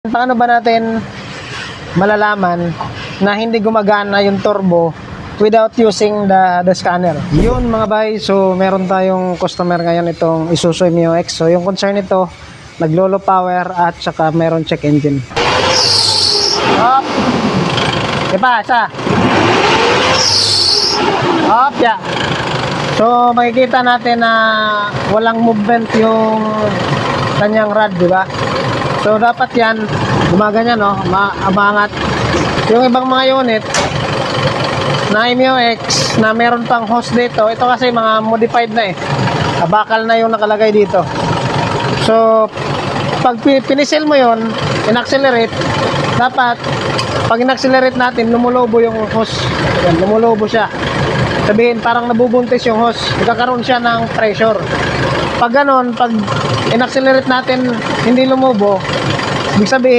Paano ba natin malalaman na hindi gumagana yung turbo without using the the scanner? Yun mga bay, so meron tayong customer ngayon itong Isuzu MU-X. So yung concern nito, naglolo power at saka meron check engine. Up. Diba, isa. Up, ya. So makikita natin na walang movement yung kanyang rod, di ba? So dapat yan gumaganyan no, ma umangat. Yung ibang mga unit na MUX na meron pang hose dito, ito kasi mga modified na eh. Abakal na yung nakalagay dito. So pag pi- pinisil mo yon, in-accelerate, dapat pag in-accelerate natin, lumulobo yung hose. Yan, lumulobo siya. Sabihin, parang nabubuntis yung hose. Nagkakaroon siya ng pressure. Pag ganon, pag in-accelerate natin, hindi lumubo, ibig sabihin,